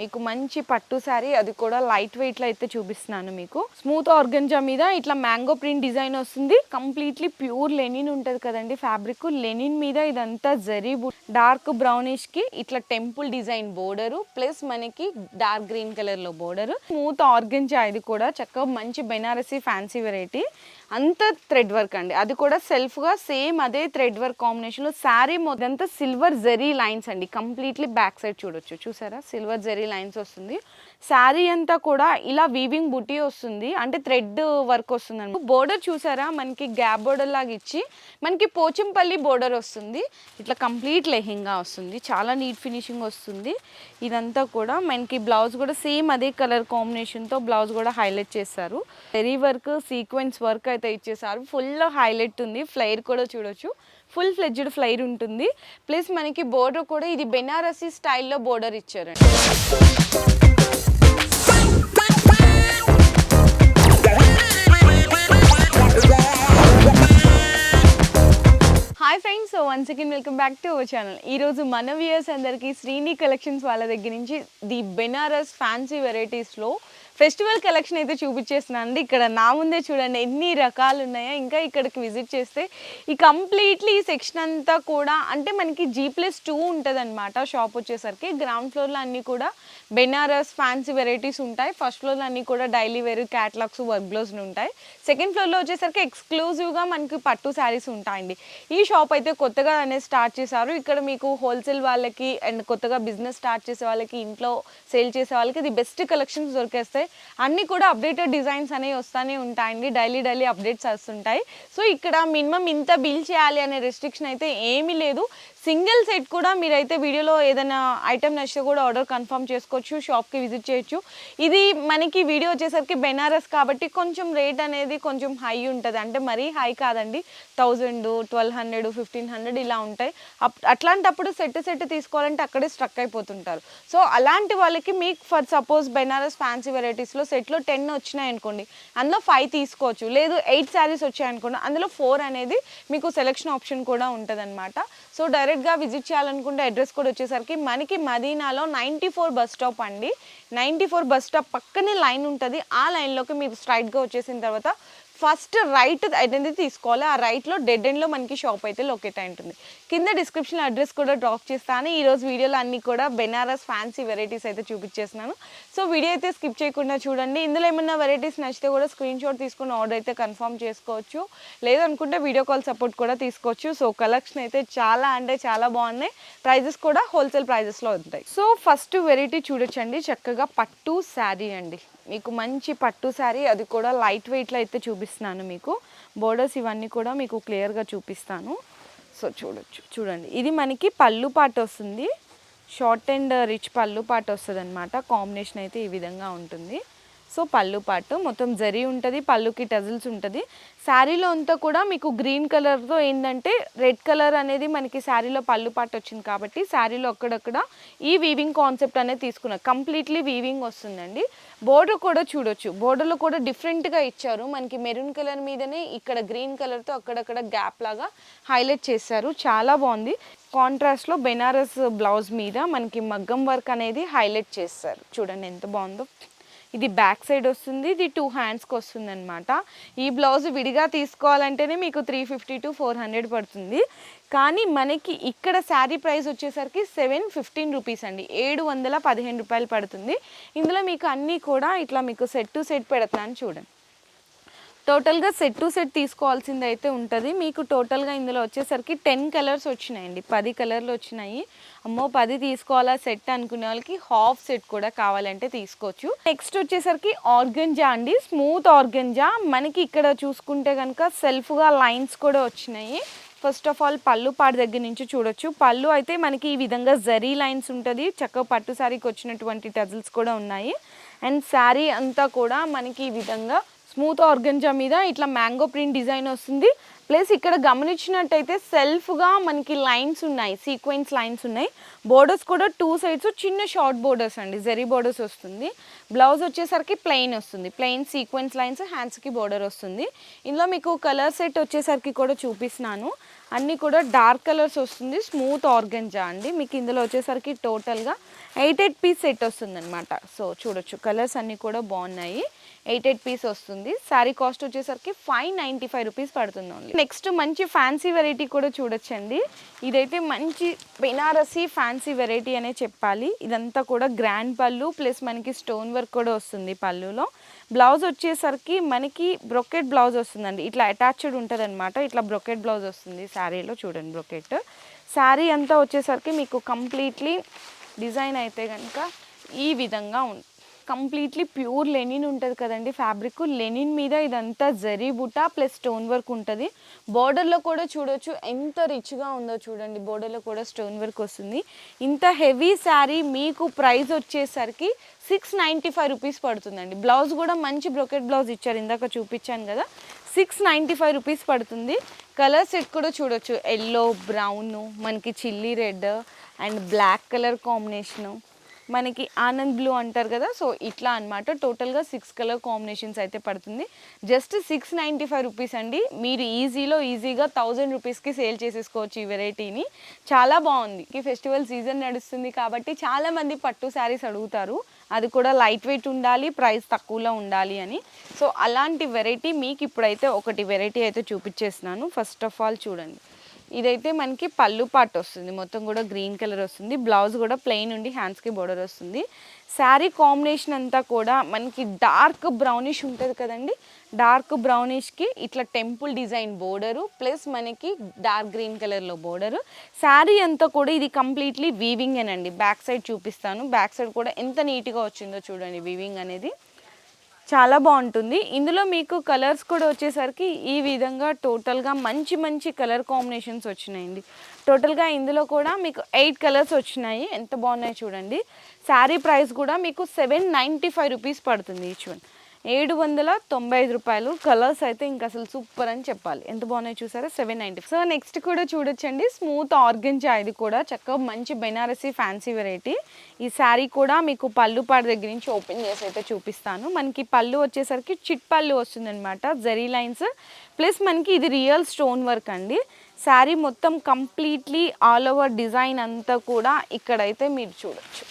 మీకు మంచి పట్టు శారీ అది కూడా లైట్ వెయిట్లో అయితే చూపిస్తున్నాను మీకు. స్మూత్ ఆర్గంజా మీద ఇట్లా మ్యాంగో ప్రింట్ డిజైన్ వస్తుంది. కంప్లీట్లీ ప్యూర్ లెనిన్ ఉంటుంది కదండి ఫ్యాబ్రిక్. లెనిన్ మీద ఇదంతా జరీ డార్క్ బ్రౌనిష్కి ఇట్లా టెంపుల్ డిజైన్ బోర్డర్ ప్లస్ మనకి డార్క్ గ్రీన్ కలర్లో బోర్డర్. స్మూత్ ఆర్గంజా ఇది కూడా చక్కగా మంచి బెనారసీ ఫ్యాన్సీ వెరైటీ. అంత థ్రెడ్ వర్క్ అండి. అది కూడా సెల్ఫ్గా సేమ్ అదే థ్రెడ్ వర్క్ కాంబినేషన్లో శారీ మొదంతా సిల్వర్ జరీ లైన్స్ అండి. కంప్లీట్లీ బ్యాక్ సైడ్ చూడొచ్చు. చూసారా? సిల్వర్ జరీ లైన్స్ వస్తుంది. శారీ అంతా కూడా ఇలా వీవింగ్ బుటీ వస్తుంది. అంటే థ్రెడ్ వర్క్ వస్తుంది అనమాట బోర్డర్ చూసారా? మనకి గ్యాప్ బోర్డర్ లాగా ఇచ్చి మనకి పోచంపల్లి బోర్డర్ వస్తుంది. ఇట్లా కంప్లీట్ లెహెంగా వస్తుంది. చాలా నీట్ ఫినిషింగ్ వస్తుంది. ఇదంతా కూడా మనకి బ్లౌజ్ కూడా సేమ్ అదే కలర్ కాంబినేషన్తో బ్లౌజ్ కూడా హైలైట్ చేస్తారు వెరీ వర్క్ సీక్వెన్స్ వర్క్ అయితే ఇచ్చేసారు ఫుల్ హైలైట్ ఉంది. ఫ్లైర్ కూడా చూడొచ్చు. ఫుల్ ఫ్లెడ్జ్డ్ ఫ్లైర్ ఉంటుంది. ప్లస్ మనకి బోర్డర్ కూడా ఇది బెనారసీ స్టైల్లో బోర్డర్ ఇచ్చారండి. Hi friends so once again welcome back to our channel ఈరోజు మన వ్యూయర్స్ అందరికీ శ్రీని కలెక్షన్స్ వాళ్ళ దగ్గర నుంచి ది బెనారస్ ఫ్యాన్సీ వెరైటీస్లో ఫెస్టివల్ కలెక్షన్ అయితే చూపించేస్తున్నాను అండి. ఇక్కడ నా ముందే చూడండి ఎన్ని రకాలు ఉన్నాయో ఇంకా ఇక్కడికి విజిట్ చేస్తే ఈ కంప్లీట్లీ ఈ సెక్షన్ అంతా కూడా అంటే మనకి జీ ప్లస్ టూ ఉంటుందన్నమాట. షాప్ వచ్చేసరికి గ్రౌండ్ ఫ్లోర్లో అన్నీ కూడా బెనారస్ ఫ్యాన్సీ వెరైటీస్ ఉంటాయి. ఫస్ట్ ఫ్లోర్లో అన్నీ కూడా డైలీ వేర్ క్యాటలాగ్స్ వర్క్ బ్లౌజ్లు ఉంటాయి. సెకండ్ ఫ్లోర్లో వచ్చేసరికి ఎక్స్క్లూజివ్గా మనకి పట్టు శారీస్ ఉంటాయండి. ఈ షాప్ అయితే కొత్తగా అనేది స్టార్ట్ చేశారు. ఇక్కడ మీకు హోల్సేల్ వాళ్ళకి అండ్ కొత్తగా బిజినెస్ స్టార్ట్ చేసే వాళ్ళకి ఇంట్లో సేల్ చేసే వాళ్ళకి ఇది బెస్ట్ కలెక్షన్స్ దొరికేస్తాయి. అన్నీ కూడా అప్డేటెడ్ డిజైన్స్ అనేవి వస్తూనే ఉంటాయండి. డైలీ డైలీ అప్డేట్స్ వస్తుంటాయి. సో ఇక్కడ మినిమం ఇంత బిల్ చేయాలి అనే రెస్ట్రిక్షన్ అయితే ఏమీ లేదు. సింగిల్ సెట్ కూడా మీరైతే వీడియోలో ఏదైనా ఐటెం నచ్చితే కూడా ఆర్డర్ కన్ఫర్మ్ చేసుకోవచ్చు షాప్కి విజిట్ చేయొచ్చు. ఇది మనకి వీడియో వచ్చేసరికి బెనారస్ కాబట్టి కొంచెం రేట్ అనేది కొంచెం హై ఉంటుంది. అంటే మరీ హై కాదండి. Thousand twelve hundred fifteen hundred ఇలా ఉంటాయి. అప్- అట్లాంటప్పుడు సెట్ సెట్ తీసుకోవాలంటే అక్కడే స్ట్రక్ అయిపోతుంటారు. సో అలాంటి వాళ్ళకి మీకు ఫర్ సపోజ్ బెనారస్ ఫ్యాన్సీ వెరైటీస్లో సెట్లో టెన్ వచ్చినాయి అనుకోండి అందులో ఫైవ్ తీసుకోవచ్చు. లేదు ఎయిట్ శారీస్ వచ్చాయనుకోండి అందులో ఫోర్ అనేది మీకు సెలెక్షన్ ఆప్షన్ కూడా ఉంటుంది సో డైరెక్ట్ డైరెక్ట్గా విజిట్ చేయాలనుకుంటే అడ్రస్ కూడా వచ్చేసరికి మనకి మదీనాలో నైంటీ ఫోర్ బస్ స్టాప్ అండి. నైంటీ ఫోర్ బస్ స్టాప్ పక్కనే లైన్ ఉంటుంది. ఆ లైన్లోకి మీరు స్ట్రైట్గా వచ్చేసిన తర్వాత ఫస్ట్ రైట్ అనేది తీసుకోవాలి. ఆ రైట్లో డెడ్ ఎండ్లో మనకి షాప్ అయితే లొకేట్ అయి ఉంటుంది. కింద డిస్క్రిప్షన్ అడ్రస్ కూడా డ్రాప్ చేస్తాను. ఈరోజు వీడియోలో అన్ని కూడా బెనారస్ ఫ్యాన్సీ వెరైటీస్ అయితే చూపించేస్తున్నాను. సో వీడియో అయితే స్కిప్ చేయకుండా చూడండి. ఇందులో ఏమైనా వెరైటీస్ నచ్చితే కూడా స్క్రీన్ షాట్ తీసుకుని ఆర్డర్ అయితే కన్ఫర్మ్ చేసుకోవచ్చు. లేదనుకుంటే వీడియో కాల్ సపోర్ట్ కూడా తీసుకోవచ్చు. సో కలెక్షన్ అయితే చాలా అంటే చాలా బాగున్నాయి. ప్రైజెస్ కూడా హోల్సేల్ ప్రైజెస్లో ఉంటాయి. సో ఫస్ట్ వెరైటీ చూడొచ్చండి. చక్కగా పట్టు శారీ అండి. మీకు మంచి పట్టు శారీ అది కూడా లైట్ వెయిట్లో అయితే చూపిస్తున్నాను మీకు. బోర్డర్స్ ఇవన్నీ కూడా మీకు క్లియర్గా చూపిస్తాను. సో చూడొచ్చు చూడండి. ఇది మనకి పళ్ళు పాట వస్తుంది. షార్ట్ అండ్ రిచ్ పళ్ళు పాట వస్తుంది అనమాట కాంబినేషన్ అయితే ఈ విధంగా ఉంటుంది. సో పళ్ళు పాటు మొత్తం జరీ ఉంటుంది పళ్ళుకి టజిల్స్ ఉంటుంది. శారీలో అంతా కూడా మీకు గ్రీన్ కలర్తో ఏంటంటే రెడ్ కలర్ అనేది మనకి శారీలో పళ్ళు పాటు వచ్చింది కాబట్టి శారీలో అక్కడక్కడ ఈ వీవింగ్ కాన్సెప్ట్ అనేది తీసుకున్నారు కంప్లీట్లీ వీవింగ్ వస్తుందండి. బోర్డర్ కూడా చూడొచ్చు. బోర్డర్లో కూడా డిఫరెంట్గా ఇచ్చారు. మనకి మెరూన్ కలర్ మీదనే ఇక్కడ గ్రీన్ కలర్తో అక్కడక్కడ గ్యాప్ లాగా హైలైట్ చేశారు. చాలా బాగుంది. కాంట్రాస్ట్లో బెనారస్ బ్లౌజ్ మీద మనకి మగ్గం వర్క్ అనేది హైలైట్ చేస్తారు చూడండి ఎంత బాగుందో. ఇది బ్యాక్ సైడ్ వస్తుంది ఇది టూ హ్యాండ్స్కి వస్తుంది అనమాట ఈ బ్లౌజ్ విడిగా తీసుకోవాలంటేనే మీకు three fifty to four hundred పడుతుంది. కానీ మనకి ఇక్కడ శారీ ప్రైస్ వచ్చేసరికి సెవెన్ ఫిఫ్టీన్ రూపీస్ అండి. ఏడు వందల పదిహేను రూపాయలు పడుతుంది. ఇందులో మీకు అన్నీ కూడా ఇట్లా మీకు సెట్ టు సెట్ పెడతాను చూడండి. టోటల్గా సెట్ టు సెట్ తీసుకోవాల్సింది అయితే ఉంటుంది. మీకు టోటల్గా ఇందులో వచ్చేసరికి టెన్ కలర్స్ వచ్చినాయండి. పది కలర్లు వచ్చినాయి. అమ్మో పది తీసుకోవాలా సెట్ అనుకునే వాళ్ళకి హాఫ్ సెట్ కూడా కావాలంటే తీసుకోవచ్చు. నెక్స్ట్ వచ్చేసరికి ఆర్గంజా అండి. Smooth organza. మనకి ఇక్కడ చూసుకుంటే కనుక సెల్ఫ్గా లైన్స్ కూడా వచ్చినాయి. ఫస్ట్ ఆఫ్ ఆల్ పళ్ళు పాడు దగ్గర నుంచి చూడొచ్చు. పళ్ళు అయితే మనకి ఈ విధంగా జరీ లైన్స్ ఉంటుంది. చక్కగా పట్టు శారీకి వచ్చినటువంటి టజిల్స్ కూడా ఉన్నాయి. అండ్ శారీ అంతా కూడా మనకి ఈ విధంగా స్మూత్ ఆర్గంజా మీద ఇట్లా మ్యాంగో ప్రింట్ డిజైన్ వస్తుంది. ప్లస్ ఇక్కడ గమనించినట్టయితే సెల్ఫ్గా మనకి లైన్స్ ఉన్నాయి సీక్వెన్స్ లైన్స్ ఉన్నాయి. బోర్డర్స్ కూడా టూ సైడ్స్ చిన్న షార్ట్ బోర్డర్స్ అండి. జెరీ బోర్డర్స్ వస్తుంది. బ్లౌజ్ వచ్చేసరికి ప్లెయిన్ వస్తుంది. ప్లెయిన్ సీక్వెన్స్ లైన్స్ హ్యాండ్స్కి బోర్డర్ వస్తుంది. ఇందులో మీకు కలర్ సెట్ వచ్చేసరికి కూడా చూపిస్తున్నాను. అన్నీ కూడా డార్క్ కలర్స్ వస్తుంది. స్మూత్ ఆర్గంజా అండి. మీకు ఇందులో వచ్చేసరికి టోటల్గా ఎయిట్ ఎయిట్ పీస్ సెట్ వస్తుంది అనమాట సో చూడొచ్చు. కలర్స్ అన్నీ కూడా బాగున్నాయి. ఎయిట్ ఎయిట్ పీస్ వస్తుంది. శారీ కాస్ట్ వచ్చేసరికి ఫైవ్ నైంటీ ఫైవ్ రూపీస్ పడుతుంది ఓన్లీ. నెక్స్ట్ మంచి ఫ్యాన్సీ వెరైటీ కూడా చూడొచ్చండి. ఇదైతే మంచి బెనారసీ ఫ్యాన్సీ వెరైటీ అనే చెప్పాలి. ఇదంతా కూడా గ్రాండ్ పళ్ళు ప్లస్ మనకి స్టోన్ వర్క్ కూడా వస్తుంది పళ్ళులో. బ్లౌజ్ వచ్చేసరికి మనకి బ్రొకెట్ బ్లౌజ్ వస్తుందండి. ఇట్లా అటాచ్డ్ ఉంటుంది అనమాట ఇట్లా బ్రొకెట్ బ్లౌజ్ వస్తుంది శారీలో చూడండి బ్రొకెట్. శారీ అంతా వచ్చేసరికి మీకు కంప్లీట్లీ డిజైన్ అయితే కనుక ఈ విధంగా ఉంటుంది కంప్లీట్లీ ప్యూర్ లెనిన్ ఉంటుంది కదండి ఫ్యాబ్రిక్. లెనిన్ మీద ఇదంతా జరీ బుట్ట ప్లస్ స్టోన్ వర్క్ ఉంటుంది. బోర్డర్లో కూడా చూడొచ్చు. ఎంత రిచ్గా ఉందో చూడండి. బోర్డర్లో కూడా స్టోన్ వర్క్ వస్తుంది. ఇంత హెవీ శారీ మీకు ప్రైస్ వచ్చేసరికి సిక్స్ నైంటీ ఫైవ్ రూపీస్ పడుతుందండి. బ్లౌజ్ కూడా మంచి బ్రొకెట్ బ్లౌజ్ ఇచ్చారు. ఇందాక చూపించాను కదా. సిక్స్ నైంటీ ఫైవ్ రూపీస్ పడుతుంది. కలర్ సెట్ కూడా చూడొచ్చు. ఎల్లో బ్రౌన్ మనకి chilli red and black colour combination. మనకి ఆనంద్ బ్లూ అంటారు కదా సో ఇట్లా అనమాట టోటల్గా సిక్స్ కలర్ కాంబినేషన్స్ అయితే పడుతుంది. Just six ninety five rupees అండి. మీరు ఈజీలో ఈజీగా థౌజండ్ రూపీస్కి సేల్ చేసేసుకోవచ్చు ఈ వెరైటీని చాలా బాగుంది. ఈ ఫెస్టివల్ సీజన్ నడుస్తుంది కాబట్టి చాలామంది పట్టు శారీస్ అడుగుతారు. అది కూడా లైట్ వెయిట్ ఉండాలి ప్రైస్ తక్కువలో ఉండాలి అని. సో అలాంటి వెరైటీ మీకు ఇప్పుడైతే ఒకటి వెరైటీ అయితే చూపించేస్తున్నాను. ఫస్ట్ ఆఫ్ ఆల్ చూడండి. ఇదైతే మనకి పళ్ళు పాటు వస్తుంది. మొత్తం కూడా గ్రీన్ కలర్ వస్తుంది. బ్లౌజ్ కూడా ప్లెయిన్ ఉండి హ్యాండ్స్కి బోర్డర్ వస్తుంది. శారీ కాంబినేషన్ అంతా కూడా మనకి డార్క్ బ్రౌనిష్ ఉంటుంది కదండి. డార్క్ బ్రౌనిష్కి ఇట్లా టెంపుల్ డిజైన్ బోర్డరు ప్లస్ మనకి డార్క్ గ్రీన్ కలర్లో బోర్డరు. శారీ అంతా కూడా ఇది కంప్లీట్లీ వీవింగ్ అండి బ్యాక్ సైడ్ చూపిస్తాను. బ్యాక్ సైడ్ కూడా ఎంత నీట్గా వచ్చిందో చూడండి వీవింగ్ అనేది. చాలా బాగుంటుంది. ఇందులో మీకు కలర్స్ కూడా వచ్చేసరికి ఈ విధంగా టోటల్గా మంచి మంచి కలర్ కాంబినేషన్స్ వచ్చినాయండి. టోటల్గా ఇందులో కూడా మీకు ఎయిట్ కలర్స్ వచ్చినాయి. ఎంత బాగున్నాయి చూడండి. శారీ ప్రైస్ కూడా మీకు సెవెన్ నైంటీ ఫైవ్ రూపీస్ పడుతుంది ఈచ్ వన్. ఏడు వందల తొంభై ఐదు రూపాయలు. కలర్స్ అయితే ఇంకా అసలు సూపర్ అని చెప్పాలి. ఎంత బాగున్నాయి చూసారా? సెవెన్ నైంటీ సో నెక్స్ట్ కూడా చూడొచ్చండి. స్మూత్ ఆర్గంజా ఇది కూడా. చక్కగా మంచి బెనారసీ ఫ్యాన్సీ వెరైటీ ఈ శారీ కూడా మీకు పళ్ళు పాడ దగ్గర నుంచి ఓపెన్ చేసి అయితే చూపిస్తాను. మనకి పళ్ళు వచ్చేసరికి చిట్ పళ్ళు వస్తుందన్నమాట. జరీ లైన్స్ ప్లస్ మనకి ఇది రియల్ స్టోన్ వర్క్ అండి. శారీ మొత్తం కంప్లీట్లీ ఆల్ ఓవర్ డిజైన్ అంతా కూడా ఇక్కడైతే మీరు చూడొచ్చు.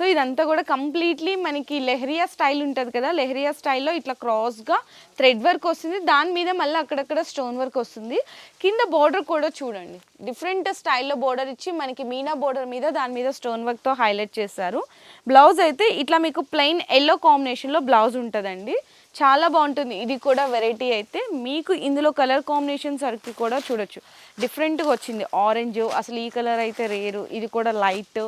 సో ఇదంతా కూడా కంప్లీట్లీ మనకి లెహరియా స్టైల్ ఉంటుంది కదా లెహరియా స్టైల్లో ఇట్లా క్రాస్గా థ్రెడ్ వర్క్ వస్తుంది. దాని మీద మళ్ళీ అక్కడక్కడ స్టోన్ వర్క్ వస్తుంది. కింద బోర్డర్ కూడా చూడండి. డిఫరెంట్ స్టైల్లో బోర్డర్ ఇచ్చి మనకి మీనా బోర్డర్ మీద దాని మీద స్టోన్ వర్క్తో హైలైట్ చేస్తారు బ్లౌజ్ అయితే ఇట్లా మీకు ప్లెయిన్ ఎల్లో కాంబినేషన్లో బ్లౌజ్ ఉంటుందండి. చాలా బాగుంటుంది. ఇది కూడా వెరైటీ అయితే మీకు ఇందులో కలర్ కాంబినేషన్ సరికి కూడా చూడొచ్చు. డిఫరెంట్గా వచ్చింది. ఆరెంజ్ అసలు ఈ కలర్ అయితే రేరు. ఇది కూడా లైట్.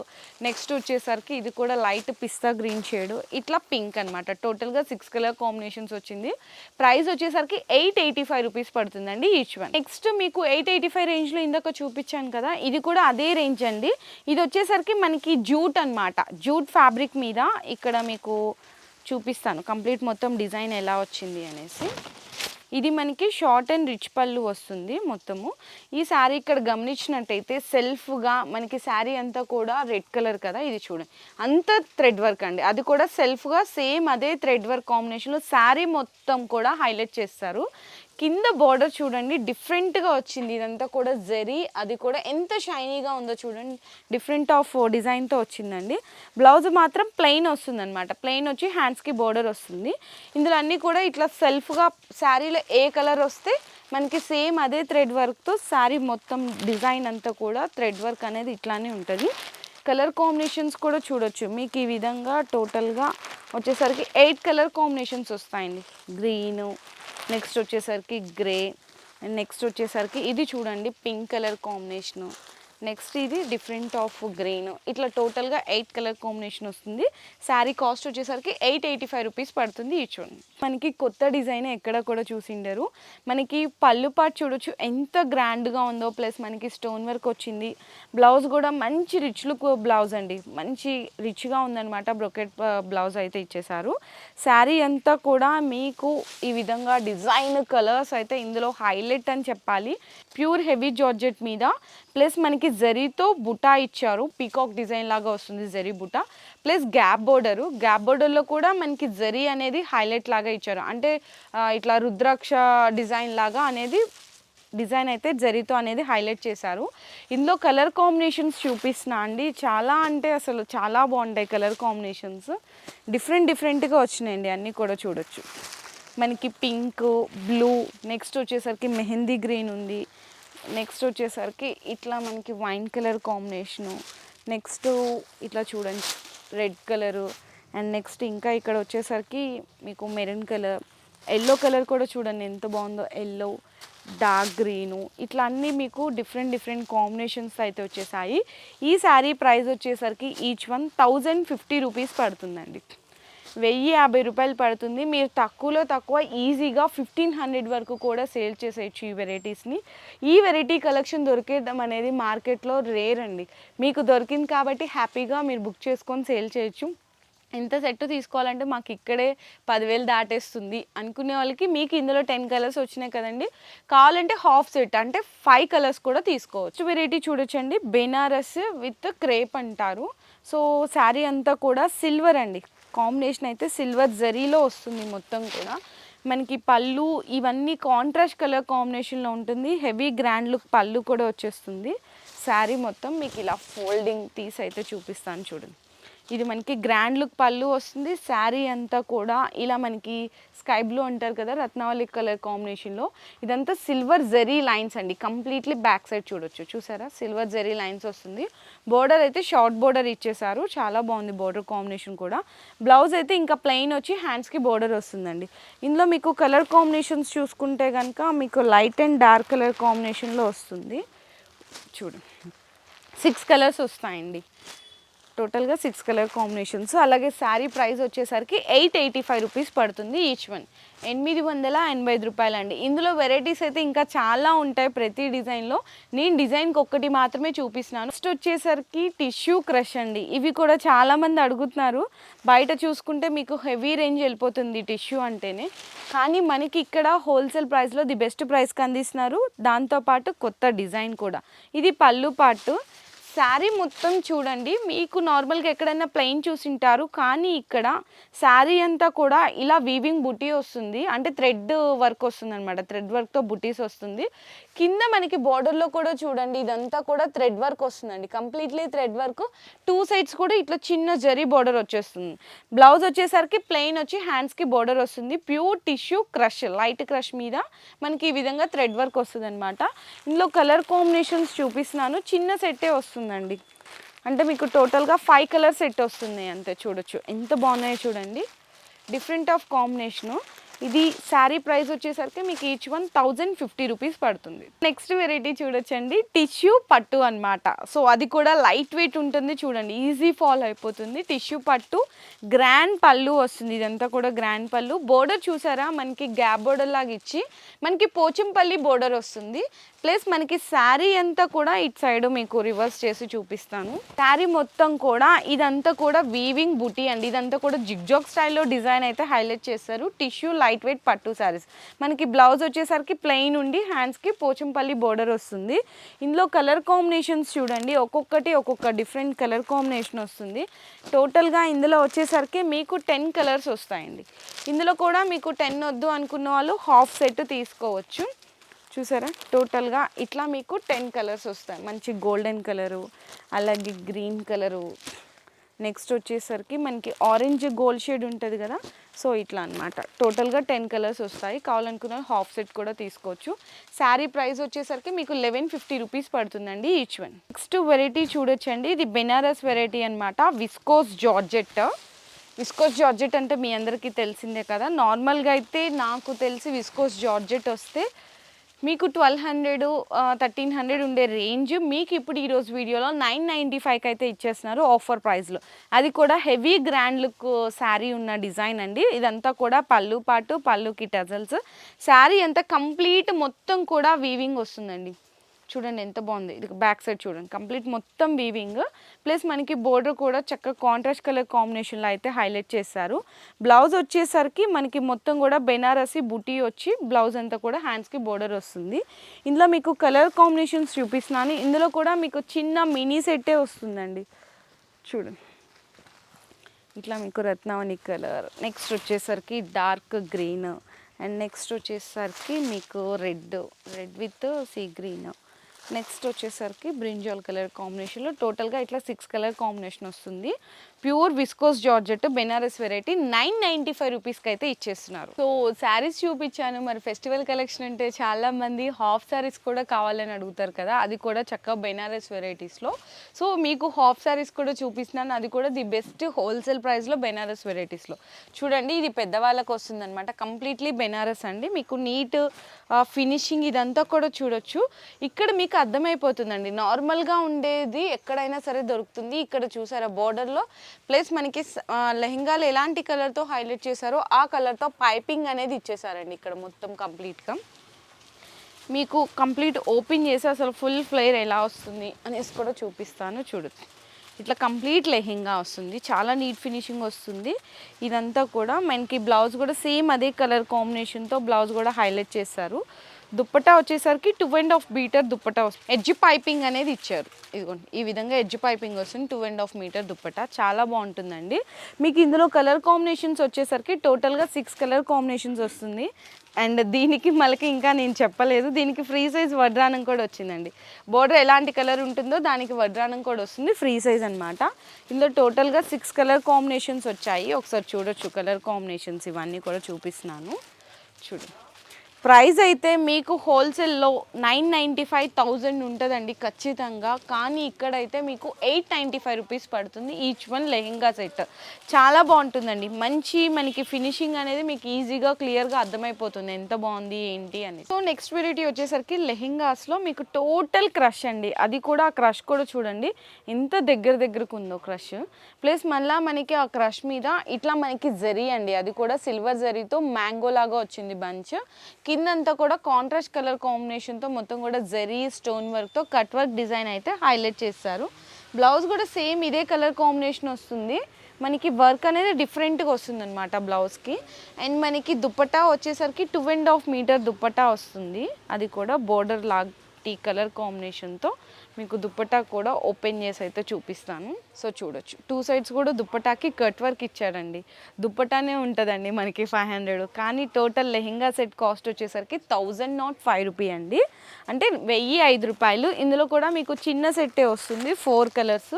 నెక్స్ట్ వచ్చేసరికి ఇది కూడా లైట్ పిస్తా గ్రీన్ షేడ్. ఇట్లా పింక్ అనమాట టోటల్గా సిక్స్ కలర్ కాంబినేషన్స్ వచ్చింది. ప్రైస్ వచ్చేసరికి ఎయిట్ ఎయిటీ ఫైవ్ రూపీస్ పడుతుందండి ఈచ్ వన్ నెక్స్ట్ మీకు ఎయిట్ ఎయిటీ ఫైవ్ రేంజ్లో ఇందాక చూపించాను కదా ఇది కూడా అదే రేంజ్ అండి. ఇది వచ్చేసరికి మనకి జూట్ అన్నమాట. జూట్ ఫ్యాబ్రిక్ మీద ఇక్కడ మీకు చూపిస్తాను. కంప్లీట్ మొత్తం డిజైన్ ఎలా వచ్చింది అనేసి. ఇది మనకి షార్ట్ అండ్ రిచ్ పళ్ళు వస్తుంది మొత్తము. ఈ శారీ ఇక్కడ గమనించినట్టయితే సెల్ఫ్గా మనకి శారీ అంతా కూడా రెడ్ కలర్ కదా ఇది చూడండి. అంత థ్రెడ్ వర్క్ అండి. అది కూడా సెల్ఫ్గా సేమ్ అదే థ్రెడ్ వర్క్ కాంబినేషన్లో శారీ మొత్తం కూడా హైలైట్ చేస్తారు. కింద బార్డర్ చూడండి డిఫరెంట్గా వచ్చింది. ఇదంతా కూడా జరీ అది కూడా ఎంత షైనీగా ఉందో చూడండి. డిఫరెంట్ ఆఫ్ డిజైన్తో వచ్చిందండి. బ్లౌజ్ మాత్రం ప్లెయిన్ వస్తుంది అనమాట ప్లెయిన్ వచ్చి హ్యాండ్స్కి బార్డర్ వస్తుంది. ఇందులో అన్నీ కూడా ఇట్లా సెల్ఫ్గా శారీలో ఏ కలర్ వస్తే మనకి సేమ్ అదే థ్రెడ్ వర్క్తో శారీ మొత్తం డిజైన్ అంతా కూడా థ్రెడ్ వర్క్ అనేది ఇట్లానే ఉంటుంది. కలర్ కాంబినేషన్స్ కూడా చూడొచ్చు. మీకు ఈ విధంగా టోటల్గా వచ్చేసరికి ఎయిట్ కలర్ కాంబినేషన్స్ వస్తాయండి. గ్రీను నెక్స్ట్ వచ్చేసరికి గ్రే. అండ్ నెక్స్ట్ వచ్చేసరికి ఇది చూడండి పింక్ కలర్ కాంబినేషను నెక్స్ట్ ఇది డిఫరెంట్ ఆఫ్ గ్రీన్. ఇట్లా టోటల్గా ఎయిట్ కలర్ కాంబినేషన్ వస్తుంది. శారీ కాస్ట్ వచ్చేసరికి ఎయిట్ ఎయిటీ ఫైవ్ రూపీస్ పడుతుంది ఈ చూడండి. మనకి కొత్త డిజైన్ ఎక్కడ కూడా చూసిండరు. మనకి పళ్ళు పాటు చూడొచ్చు. ఎంత గ్రాండ్గా ఉందో ప్లస్ మనకి స్టోన్ వర్క్ వచ్చింది. బ్లౌజ్ కూడా మంచి రిచ్ లుక్ బ్లౌజ్ అండి. మంచి రిచ్గా ఉందన్నమాట. బ్రొకెట్ బ్లౌజ్ అయితే ఇచ్చేసారు. శారీ అంతా కూడా మీకు ఈ విధంగా డిజైన్ కలర్స్ అయితే ఇందులో హైలైట్ అని చెప్పాలి. ప్యూర్ హెవీ జార్జెట్ మీద ప్లస్ మనకి జరీతో బుటా ఇచ్చారు. పీకాక్ డిజైన్ లాగా వస్తుంది zari buta. Plus gap border gap బోర్డర్లో కూడా మనకి జరీ అనేది హైలైట్ లాగా ఇచ్చారు. అంటే ఇట్లా రుద్రాక్ష డిజైన్ లాగా అనేది డిజైన్ అయితే జరీతో అనేది హైలైట్ చేశారు. ఇందులో కలర్ కాంబినేషన్స్ చూపిస్తున్నా అండి. చాలా అంటే అసలు చాలా బాగుంటాయి కలర్ కాంబినేషన్స్ డిఫరెంట్ డిఫరెంట్గా వచ్చినాయండి. అన్నీ కూడా చూడొచ్చు. మనకి పింక్ బ్లూ నెక్స్ట్ వచ్చేసరికి మెహందీ గ్రీన్ ఉంది. నెక్స్ట్ వచ్చేసరికి ఇట్లా మనకి వైన్ కలర్ కాంబినేషను నెక్స్ట్ ఇట్లా చూడండి రెడ్ కలరు అండ్ నెక్స్ట్ ఇంకా ఇక్కడ వచ్చేసరికి మీకు మెరూన్ కలర్ ఎల్లో కలర్ కూడా చూడండి ఎంత బాగుందో ఎల్లో డార్క్ గ్రీను ఇట్లా అన్నీ మీకు డిఫరెంట్ డిఫరెంట్ కాంబినేషన్స్ అయితే వచ్చేసాయి. ఈ శారీ ప్రైస్ వచ్చేసరికి each one thousand fifty rupees పడుతుందండి. వెయ్యి యాభై రూపాయలు పడుతుంది. మీరు తక్కువలో తక్కువ ఈజీగా ఫిఫ్టీన్ హండ్రెడ్ వరకు కూడా సేల్ చేసేయచ్చు ఈ వెరైటీస్ని. ఈ వెరైటీ కలెక్షన్ దొరికేద్దాం అనేది మార్కెట్లో రేర్ అండి. మీకు దొరికింది కాబట్టి హ్యాపీగా మీరు బుక్ చేసుకొని సేల్ చేయొచ్చు. ఎంత సెట్ తీసుకోవాలంటే మాకు ఇక్కడే పదివేలు దాటేస్తుంది అనుకునే వాళ్ళకి మీకు ఇందులో టెన్ కలర్స్ వచ్చినాయి కదండి. కావాలంటే హాఫ్ సెట్ అంటే ఫైవ్ కలర్స్ కూడా తీసుకోవచ్చు. వెరైటీ చూడొచ్చండి. బెనారస్ విత్ క్రేప్ అంటారు. సో శారీ అంతా కూడా సిల్వర్ అండి. కాంబినేషన్ అయితే సిల్వర్ జరీలో వస్తుంది మొత్తం కూడా. మనకి పళ్ళు ఇవన్నీ కాంట్రాస్ట్ కలర్ కాంబినేషన్లో ఉంటుంది. హెవీ గ్రాండ్ లుక్ పళ్ళు కూడా వచ్చేస్తుంది. శారీ మొత్తం మీకు ఇలా ఫోల్డింగ్ తీసి అయితే చూపిస్తాను చూడండి. ఇది మనకి గ్రాండ్ లుక్ పళ్ళు వస్తుంది. శారీ అంతా కూడా ఇలా మనకి స్కై బ్లూ అంటారు కదా రత్నావళి కలర్ కాంబినేషన్లో ఇదంతా సిల్వర్ జెరీ లైన్స్ అండి. కంప్లీట్లీ బ్యాక్ సైడ్ చూడొచ్చు. చూసారా? సిల్వర్ జెరీ లైన్స్ వస్తుంది. బోర్డర్ అయితే షార్ట్ బోర్డర్ ఇచ్చేసారు చాలా బాగుంది బోర్డర్ కాంబినేషన్ కూడా. బ్లౌజ్ అయితే ఇంకా ప్లెయిన్ వచ్చి హ్యాండ్స్కి బోర్డర్ వస్తుందండి. ఇందులో మీకు కలర్ కాంబినేషన్స్ చూసుకుంటే కనుక మీకు లైట్ అండ్ డార్క్ కలర్ కాంబినేషన్లో వస్తుంది. చూడండి సిక్స్ కలర్స్ వస్తాయండి. టోటల్గా సిక్స్ కలర్ కాంబినేషన్స్. అలాగే శారీ ప్రైస్ వచ్చేసరికి ఎయిట్ ఎయిటీ ఫైవ్ రూపీస్ పడుతుంది ఈచ్ వన్. ఎనిమిది వందల ఎనభై ఐదు రూపాయలు అండి ఇందులో వెరైటీస్ అయితే ఇంకా చాలా ఉంటాయి ప్రతి డిజైన్లో. నేను డిజైన్కి ఒక్కటి మాత్రమే చూపిస్తున్నాను. నెక్స్ట్ వచ్చేసరికి టిష్యూ క్రష్ అండి. ఇవి కూడా చాలామంది అడుగుతున్నారు. బయట చూసుకుంటే మీకు హెవీ రేంజ్ వెళ్ళిపోతుంది టిష్యూ అంటేనే. కానీ మనకి ఇక్కడ హోల్సేల్ ప్రైస్లో ది బెస్ట్ ప్రైస్కి అందిస్తున్నారు. దాంతోపాటు కొత్త డిజైన్ కూడా. ఇది పళ్ళు పాటు. శారీ మొత్తం చూడండి. మీకు నార్మల్గా ఎక్కడైనా ప్లెయిన్ చూసింటారు. కానీ ఇక్కడ శారీ అంతా కూడా ఇలా వీవింగ్ బుటీ వస్తుంది. అంటే థ్రెడ్ వర్క్ వస్తుంది అనమాట థ్రెడ్ వర్క్తో బుటీస్ వస్తుంది. కింద మనకి బార్డర్లో కూడా చూడండి. ఇదంతా కూడా థ్రెడ్ వర్క్ వస్తుందండి. Completely thread work two sides కూడా ఇట్లా చిన్న జరీ బార్డర్ వచ్చేస్తుంది. బ్లౌజ్ వచ్చేసరికి ప్లెయిన్ వచ్చి హ్యాండ్స్కి బార్డర్ వస్తుంది. Pure tissue crush light crush మీద మనకి ఈ విధంగా థ్రెడ్ వర్క్ వస్తుంది అనమాట ఇందులో కలర్ కాంబినేషన్స్ చూపిస్తున్నాను. చిన్న సెట్టే వస్తుంది. వస్తుందండి. అంటే మీకు టోటల్గా ఫైవ్ కలర్ సెట్ వస్తుంది అంతే చూడొచ్చు. ఎంత బాగున్నాయో చూడండి. Different of combination. ఇది శారీ ప్రైస్ వచ్చేసరికి మీకు each one thousand fifty rupees పడుతుంది. నెక్స్ట్ వెరైటీ చూడొచ్చండి. టిష్యూ పట్టు అనమాట సో అది కూడా లైట్ వెయిట్ ఉంటుంది చూడండి. ఈజీ ఫాల్ అయిపోతుంది. టిష్యూ పట్టు గ్రాండ్ పళ్ళు వస్తుంది. ఇదంతా కూడా గ్రాండ్ పళ్ళు. బోర్డర్ చూసారా? మనకి గ్యాప్ బోర్డర్ లాగా ఇచ్చి మనకి పోచంపల్లి బోర్డర్ వస్తుంది. ప్లస్ మనకి శారీ అంతా కూడా ఇటు సైడ్ మీకు రివర్స్ చేసి చూపిస్తాను. శారీ మొత్తం కూడా ఇదంతా కూడా వీవింగ్ బుటీ అండి. ఇదంతా కూడా జిగ్జాగ్ స్టైల్లో డిజైన్ అయితే హైలైట్ చేస్తారు టిష్యూ లైట్ వెయిట్ పట్టు శారీస్. మనకి బ్లౌజ్ వచ్చేసరికి ప్లెయిన్ ఉండి హ్యాండ్స్కి పోచంపల్లి బోర్డర్ వస్తుంది. ఇందులో కలర్ కాంబినేషన్స్ చూడండి. ఒక్కొక్కటి ఒక్కొక్క డిఫరెంట్ కలర్ కాంబినేషన్ వస్తుంది. టోటల్గా ఇందులో వచ్చేసరికి మీకు టెన్ కలర్స్ వస్తాయండి. ఇందులో కూడా మీకు టెన్ వద్దు అనుకున్న వాళ్ళు హాఫ్ సెట్ తీసుకోవచ్చు. చూసారా? టోటల్గా ఇట్లా మీకు టెన్ కలర్స్ వస్తాయి. మంచి గోల్డెన్ కలరు అలాగే గ్రీన్ కలరు నెక్స్ట్ వచ్చేసరికి మనకి ఆరెంజ్ గోల్డ్ షేడ్ ఉంటుంది కదా? సో ఇట్లా అనమాట టోటల్గా టెన్ కలర్స్ వస్తాయి. కావాలనుకున్న హాఫ్ సెట్ కూడా తీసుకోవచ్చు. శారీ ప్రైస్ వచ్చేసరికి మీకు లెవెన్ ఫిఫ్టీ రూపీస్ పడుతుందండి ఈచ్ వన్ నెక్స్ట్ వెరైటీ చూడొచ్చండి. ఇది బెనారస్ వెరైటీ అనమాట విస్కోస్ జార్జెట్ విస్కోస్ జార్జెట్ అంటే మీ అందరికీ తెలిసిందే కదా? నార్మల్గా అయితే నాకు తెలిసి విస్కోస్ జార్జెట్ వస్తే మీకు ట్వెల్వ్ హండ్రెడ్ థర్టీన్ హండ్రెడ్ ఉండే రేంజ్ మీకు ఇప్పుడు ఈరోజు వీడియోలో నైన్ నైంటీ ఫైవ్కి అయితే ఇచ్చేస్తున్నారు ఆఫర్ ప్రైస్లో అది కూడా హెవీ గ్రాండ్ లుక్ శారీ ఉన్న డిజైన్ అండి. ఇదంతా కూడా పళ్ళు పాటు పళ్ళుకి టజల్స్ శారీ అంతా కంప్లీట్ మొత్తం కూడా వీవింగ్ వస్తుందండి. చూడండి ఎంత బాగుంది. ఇది బ్యాక్ సైడ్ చూడండి. కంప్లీట్ మొత్తం వీవింగ్ ప్లస్ మనకి బోర్డర్ కూడా చక్కగా కాంట్రాస్ట్ కలర్ కాంబినేషన్లో అయితే హైలైట్ చేశారు. బ్లౌజ్ వచ్చేసరికి మనకి మొత్తం కూడా బెనారసి బుటీ వచ్చి బ్లౌజ్ అంతా కూడా హ్యాండ్స్కి బోర్డర్ వస్తుంది. ఇందులో మీకు కలర్ కాంబినేషన్స్ చూపిస్తున్నాను. ఇందులో కూడా మీకు చిన్న మినీ సెట్టే వస్తుందండి. చూడండి. ఇట్లా మీకు రత్నవని కలర్ నెక్స్ట్ వచ్చేసరికి డార్క్ గ్రీన్ అండ్ నెక్స్ట్ వచ్చేసరికి మీకు red red with sea green next వచ్చేసరికి బ్రింజాల్ కలర్ కాంబినేషన్లో టోటల్గా ఇట్లా సిక్స్ కలర్ కాంబినేషన్ వస్తుంది. Pure viscose georgette Banaras variety nine ninety five రూపీస్కి అయితే ఇచ్చేస్తున్నారు. సో శారీస్ చూపించాను మరి ఫెస్టివల్ కలెక్షన్ అంటే చాలామంది హాఫ్ శారీస్ కూడా కావాలని అడుగుతారు కదా అది కూడా చక్కగా బెనారస్ వెరైటీస్లో. సో మీకు హాఫ్ శారీస్ కూడా చూపిస్తున్నాను అది కూడా ది బెస్ట్ హోల్సేల్ ప్రైస్లో బెనారస్ వెరైటీస్లో. చూడండి ఇది పెద్దవాళ్ళకి వస్తుందన్నమాట కంప్లీట్లీ బెనారస్ అండి. మీకు నీట్ ఫినిషింగ్ ఇదంతా కూడా చూడొచ్చు. ఇక్కడ మీకు అర్థమైపోతుందండి. నార్మల్గా ఉండేది ఎక్కడైనా సరే దొరుకుతుంది. ఇక్కడ చూసారా బోర్డర్లో ప్లస్ మనకి లెహంగాలు ఎలాంటి కలర్తో హైలైట్ చేశారో ఆ కలర్తో పైపింగ్ అనేది ఇచ్చేసారండి ఇక్కడ మొత్తం కంప్లీట్గా. మీకు కంప్లీట్ ఓపెన్ చేసి అసలు ఫుల్ ఫ్లేర్ ఎలా వస్తుంది అనేసి కూడా చూపిస్తాను చూడొచ్చు ఇట్లా కంప్లీట్ లెహెంగా వస్తుంది. చాలా నీట్ ఫినిషింగ్ వస్తుంది. ఇదంతా కూడా మనకి బ్లౌజ్ కూడా సేమ్ అదే కలర్ కాంబినేషన్తో బ్లౌజ్ కూడా హైలైట్ చేశారు. దుప్పటా వచ్చేసరికి two and half metre dupatta వస్తుంది ఎడ్జ్ పైపింగ్ అనేది ఇచ్చారు. ఇదిగోండి ఈ విధంగా ఎడ్జ్ పైపింగ్ వస్తుంది two and half metre dupatta. చాలా బాగుంటుందండి. మీకు ఇందులో కలర్ కాంబినేషన్స్ వచ్చేసరికి టోటల్గా సిక్స్ కలర్ కాంబినేషన్స్ వస్తుంది. అండ్ దీనికి మళ్ళీ ఇంకా నేను చెప్పలేదు. దీనికి ఫ్రీ సైజ్ వడ్రానం కూడా వచ్చిందండి. బోర్డర్ ఎలాంటి కలర్ ఉంటుందో దానికి వడ్రానం కూడా వస్తుంది ఫ్రీ సైజ్ అనమాట ఇందులో టోటల్గా సిక్స్ కలర్ కాంబినేషన్స్ వచ్చాయి. ఒకసారి చూడొచ్చు కలర్ కాంబినేషన్స్ ఇవన్నీ కూడా చూపిస్తున్నాను. చూడండి ప్రైస్ అయితే మీకు హోల్సేల్లో నైన్ నైంటీ ఫైవ్ థౌజండ్ ఉంటుందండి ఖచ్చితంగా. కానీ ఇక్కడైతే మీకు ఎయిట్ నైంటీ ఫైవ్ రూపీస్ పడుతుంది ఈచ్ వన్ లెహెంగా సెట్. చాలా బాగుంటుందండి. మంచి మనకి ఫినిషింగ్ అనేది మీకు ఈజీగా క్లియర్గా అర్థమైపోతుంది ఎంత బాగుంది ఏంటి అని సో నెక్స్ట్ వెరైటీ వచ్చేసరికి లెహెంగాస్లో మీకు టోటల్ క్రష్ అండి. అది కూడా ఆ క్రష్ కూడా చూడండి. ఎంత దగ్గర దగ్గరకు ఉందో క్రష్ ప్లస్ మళ్ళీ మనకి ఆ క్రష్ మీద ఇట్లా మనకి జరీ అండి. అది కూడా సిల్వర్ జరీతో మ్యాంగో లాగా వచ్చింది బంచ్. కిందంతా కూడా కాంట్రాస్ట్ కలర్ కాంబినేషన్తో మొత్తం కూడా జరీ స్టోన్ వర్క్తో కట్ వర్క్ డిజైన్ అయితే హైలైట్ చేస్తారు. బ్లౌజ్ కూడా సేమ్ ఇదే కలర్ కాంబినేషన్ వస్తుంది. మనకి వర్క్ అనేది డిఫరెంట్గా వస్తుంది అనమాట బ్లౌజ్కి అండ్ మనకి దుప్పటా వచ్చేసరికి two and half metre dupatta వస్తుంది. అది కూడా బోర్డర్ లాగ్ టీ కలర్ కాంబినేషన్తో మీకు దుప్పటా కూడా ఓపెన్ చేసి అయితే చూపిస్తాను. సో చూడొచ్చు. టూ సైడ్స్ కూడా దుప్పటాకి కట్ వర్క్ ఇచ్చాడండి దుప్పటానే ఉంటుందండి మనకి ఫైవ్ హండ్రెడ్ కానీ టోటల్ లెహెంగా సెట్ కాస్ట్ వచ్చేసరికి థౌజండ్ నాట్ ఫైవ్ రూపీ అండి. అంటే వెయ్యి ఐదు రూపాయలు. ఇందులో కూడా మీకు చిన్న సెట్టే వస్తుంది. ఫోర్ కలర్స్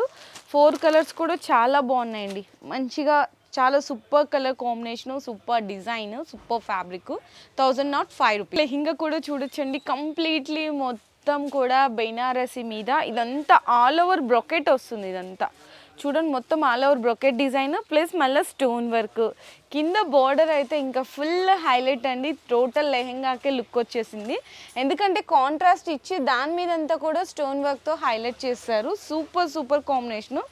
ఫోర్ కలర్స్ కూడా చాలా బాగున్నాయండి. మంచిగా చాలా super colour combination super design super fabric thousand not five rupee lehenga కూడా చూడొచ్చండి. కంప్లీట్లీ మొత్తం మొత్తం కూడా బెనారసి మీద ఇదంతా ఆల్ ఓవర్ బ్రొకెట్ వస్తుంది ఇదంతా. చూడండి మొత్తం all over brocade design plus మళ్ళీ స్టోన్ వర్క్ కింద బార్డర్ అయితే ఇంకా ఫుల్ హైలైట్ అండి. టోటల్ లెహెంగాకే లుక్ వచ్చేసింది. ఎందుకంటే కాంట్రాస్ట్ ఇచ్చి దాని మీదంతా కూడా స్టోన్ వర్క్తో హైలైట్ చేస్తారు సూపర్ సూపర్ కాంబినేషను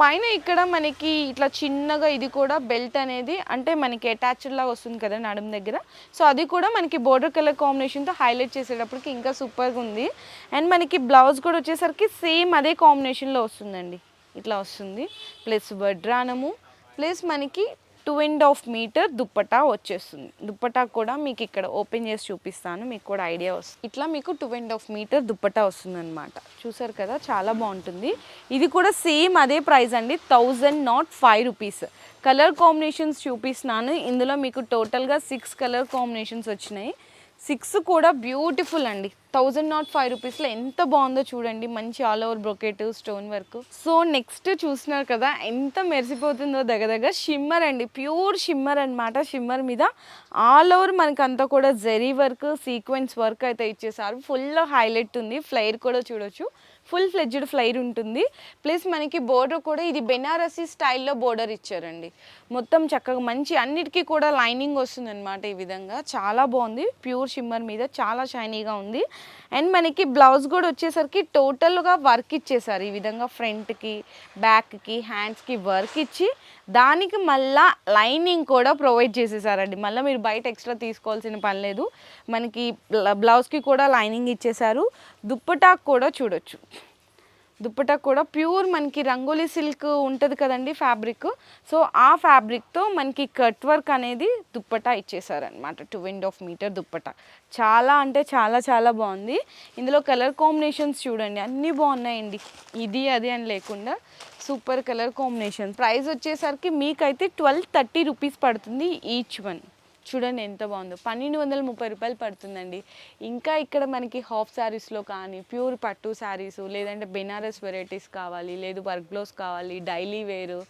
పైన ఇక్కడ మనకి ఇట్లా చిన్నగా ఇది కూడా బెల్ట్ అనేది అంటే మనకి అటాచ్డ్ లాగా వస్తుంది కదా నడుం దగ్గర. సో అది కూడా మనకి బోర్డర్ కలర్ కాంబినేషన్తో హైలైట్ చేసేటప్పటికి ఇంకా సూపర్గా ఉంది. అండ్ మనకి బ్లౌజ్ కూడా వచ్చేసరికి సేమ్ అదే కాంబినేషన్లో వస్తుందండి. ఇట్లా వస్తుంది. ప్లస్ వడ్రానము. ప్లస్ మనకి two and half metre dupatta వచ్చేస్తుంది. దుప్పటా కూడా మీకు ఇక్కడ ఓపెన్ చేసి చూపిస్తాను మీకు కూడా ఐడియా వస్తుంది. ఇట్లా మీకు two and half metre dupatta వస్తుందన్నమాట. చూసారు కదా చాలా బాగుంటుంది. ఇది కూడా సేమ్ అదే ప్రైస్ అండి thousand not five rupees colour combinations చూపిస్తున్నాను. ఇందులో మీకు టోటల్గా సిక్స్ కలర్ కాంబినేషన్స్ వచ్చినాయి. సిక్స్ కూడా బ్యూటిఫుల్ అండి. థౌజండ్ నాట్ ఫైవ్ రూపీస్లో ఎంత బాగుందో చూడండి. మంచి all over brocade stone work so next చూసినారు కదా ఎంత మెరిసిపోతుందో దగ్గర షిమ్మర్ అండి. ప్యూర్ షిమ్మర్ అనమాట షిమ్మర్ మీద ఆల్ ఓవర్ మనకి అంతా కూడా జెరీ వర్క్ సీక్వెన్స్ వర్క్ అయితే ఇచ్చేసారు. ఫుల్ హైలైట్ ఉంది. ఫ్లైర్ కూడా చూడొచ్చు. ఫుల్ ఫ్లెడ్జ్డ్ ఫ్లైర్ ఉంటుంది. ప్లస్ మనకి బోర్డర్ కూడా ఇది బెనారసీ స్టైల్లో బోర్డర్ ఇచ్చారండి. మొత్తం చక్కగా మంచి అన్నిటికీ కూడా లైనింగ్ వస్తుంది అనమాట ఈ విధంగా. చాలా బాగుంది. ప్యూర్ షిమ్మర్ మీద చాలా షైనీగా ఉంది. అండ్ మనకి బ్లౌజ్ కూడా వచ్చేసరికి టోటల్గా వర్క్ ఇచ్చేసారు. ఈ విధంగా ఫ్రంట్కి బ్యాక్కి హ్యాండ్స్కి వర్క్ ఇచ్చి దానికి మళ్ళా లైనింగ్ కూడా ప్రొవైడ్ చేసేసారండి. మళ్ళీ మీరు బయట ఎక్స్ట్రా తీసుకోవాల్సిన పని లేదు. మనకి బ్లౌజ్కి కూడా లైనింగ్ ఇచ్చేసారు. దుప్పటాకు కూడా చూడొచ్చు. దుప్పటా కూడా ప్యూర్ మనకి రంగోలీ సిల్క్ ఉంటుంది కదండి ఫ్యాబ్రిక్. సో ఆ ఫ్యాబ్రిక్తో మనకి కట్ వర్క్ అనేది dupatta ఇచ్చేసారనమాట two and half metre dupatta. చాలా అంటే చాలా చాలా బాగుంది. ఇందులో కలర్ కాంబినేషన్స్ చూడండి. అన్నీ బాగున్నాయండి. ఇది అది అని లేకుండా సూపర్ కలర్ కాంబినేషన్. ప్రైస్ వచ్చేసరికి మీకైతే ట్వెల్వ్ థర్టీ రూపీస్ పడుతుంది ఈచ్ వన్. చూడండి ఎంత బాగుందో. పన్నెండు వందల ముప్పై రూపాయలు పడుతుందండి. ఇంకా ఇక్కడ మనకి హాఫ్ శారీస్లో కానీ ప్యూర్ పట్టు శారీస్ లేదంటే బెనారస్ వెరైటీస్ కావాలి లేదు వర్క్ బ్లౌజ్ కావాలి డైలీ వేరు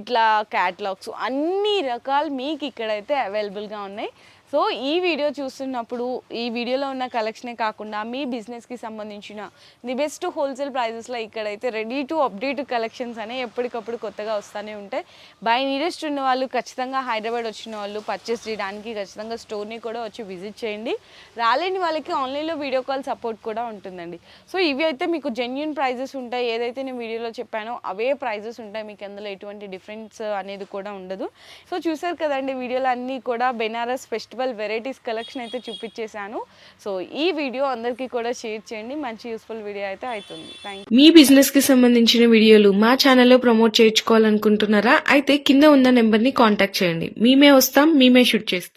ఇట్లా క్యాటలాగ్స్ అన్ని రకాలు మీకు ఇక్కడైతే అవైలబుల్గా ఉన్నాయి. సో ఈ వీడియో చూస్తున్నప్పుడు ఈ వీడియోలో ఉన్న కలెక్షనే కాకుండా మీ బిజినెస్కి సంబంధించిన ది బెస్ట్ హోల్సేల్ ప్రైజెస్లో ఇక్కడైతే రెడీ టు అప్డేట్ కలెక్షన్స్ అనేవి ఎప్పటికప్పుడు కొత్తగా వస్తూనే ఉంటాయి. బై నియరెస్ట్ ఉన్న వాళ్ళు ఖచ్చితంగా హైదరాబాద్ వచ్చిన వాళ్ళు పర్చేస్ చేయడానికి ఖచ్చితంగా స్టోర్ని కూడా వచ్చి విజిట్ చేయండి. రాలేని వాళ్ళకి ఆన్లైన్లో వీడియో కాల్ సపోర్ట్ కూడా ఉంటుందండి. సో ఇవి అయితే మీకు జెన్యున్ ప్రైజెస్ ఉంటాయి. ఏదైతే నేను వీడియోలో చెప్పానో అవే ప్రైజెస్ ఉంటాయి. మీకు అందులో ఎటువంటి డిఫరెన్స్ అనేది కూడా ఉండదు. సో చూసారు కదండి వీడియోలు అన్నీ కూడా బెనారస్ ఫెస్టివల్ వెరైటీస్ కలెక్షన్ అయితే చూపించేశాను. సో ఈ వీడియో అందరికీ కూడా షేర్ చేయండి. మంచి యూస్ఫుల్ వీడియో అయితే అవుతుంది. థ్యాంక్ మీ బిజినెస్కి సంబంధించిన వీడియోలు మా ఛానల్లో ప్రమోట్ చేయించుకోవాలనుకుంటున్నారా? అయితే కింద ఉన్న నెంబర్ని కాంటాక్ట్ చేయండి. మేమే వస్తాం మేమే షూట్ చేస్తాం.